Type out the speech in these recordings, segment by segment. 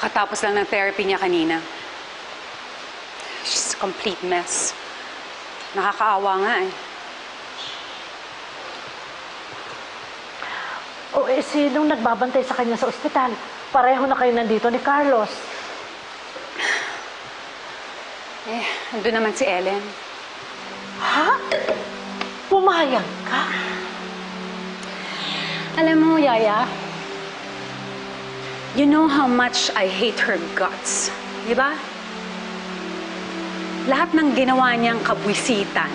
Katapos lang ng therapy niya kanina. She's a complete mess. Nakakaawa nga eh. O eh, sinong nagbabantay sa kanya sa ospital? Pareho na kayo nandito ni Carlos. Eh, andun naman si Ellen. Ha? Pumayag ka? Alam mo, Yaya, you know how much I hate her guts. Di ba? Lahat ng ginawa niyang kabwisitan,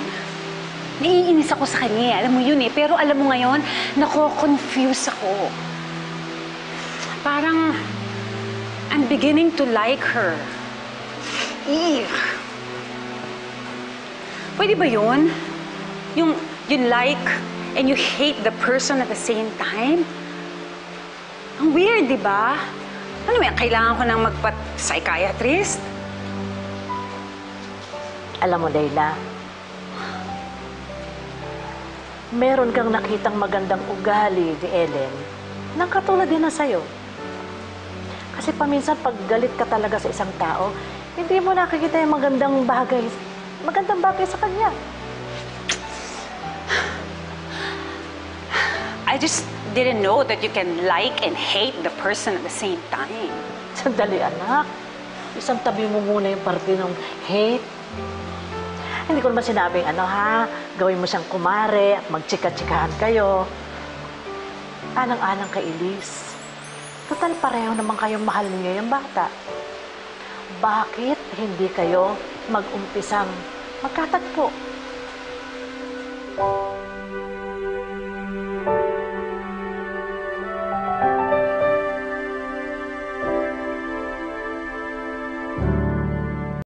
naiinis ako sa kanya. eh. Alam mo yun eh. Pero alam mo ngayon, nako-confuse ako. Parang, I'm beginning to like her. Ew. Pwede ba yun? Yung, you like and you hate the person at the same time? Ang weird, di ba? Ano yan, kailangan ko nang magpa-psychiatrist? Alam mo, Leila, meron kang nakitang magandang ugali ni Ellen nang katulad din na sa'yo. Kasi paminsan pag galit ka talaga sa isang tao, hindi mo nakikita yung magandang bagay, magandang bagay sa kanya. I just didn't know that you can like and hate the person at the same time. Sandali, anak. Isang tabi mo muna yung parte ng hate. Hindi ko naman sinabing ano ha, gawin mo siyang kumare at magchika-chikahan kayo. Anang-anang kay Elise. Total pareho naman kayong mahal niyo yung bata. Bakit hindi kayo mag-umpisang magkatagpo?